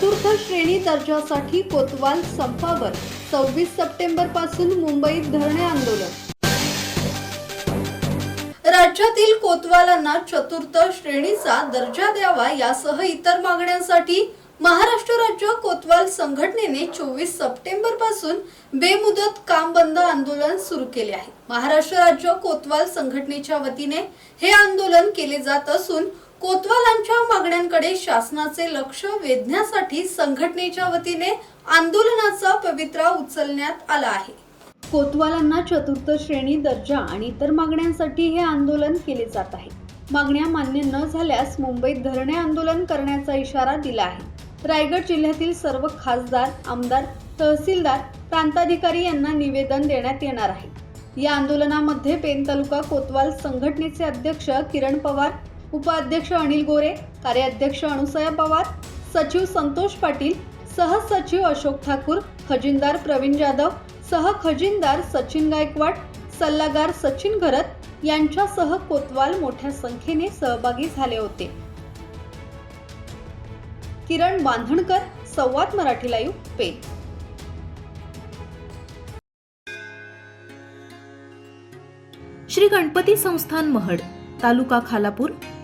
चतुर्थ श्रेणी दर्जासाठी कोतवाल संपावर सव्वीस सप्टेंबरपासून मुंबईत धरणे आंदोलन. राज्यातील कोतवालांना चतुर्थ श्रेणीचा दर्जा द्यावा यासह इतर मागण्यांसाठी महाराष्ट्र राज्य कोतवाल संघटनेने चोवीस सप्टेंबरपासून बेमुदत काम बंद आंदोलन सुरू केले आहे. महाराष्ट्र राज्य कोतवाल संघटनेच्या वतीने हे आंदोलन केले जात असून कोतवालांच्या मागण्यांकडे शासनाचे लक्ष वेधण्यासाठी संघटनेच्या वतीने आंदोलनाचा पवित्रा उचलण्यात आला आहे. कोतवालांना चतुर्थ श्रेणी दर्जा आणि इतर मागण्यांसाठी हे आंदोलन केले जात आहे. मागण्या मान्य न झाल्यास मुंबईत धरणे आंदोलन करण्याचा इशारा दिला आहे. रायगड जिल्ह्यातील सर्व खासदार आमदार तहसीलदार प्रांताधिकारी यांना निवेदन देण्यात येणार आहे. या आंदोलनामध्ये पेन तालुका कोतवाल संघटनेचे अध्यक्ष किरण पवार उपाध्यक्ष अनिल गोरे कार्याध्यक्ष अनुसया पवार सचिव संतोष पाटील सहसचिव अशोक ठाकूर खजिनदार प्रवीण जाधव सह खजिनदार सचिन गायकवाड सल्लागार सचिन घरत यांच्यासह कोतवाल मोठ्या संख्येने सहभागी झाले होते. किरण बांधणकर संवाद मराठी लाईव्ह पेन श्री गणपती संस्थान महड तालुका खालापूर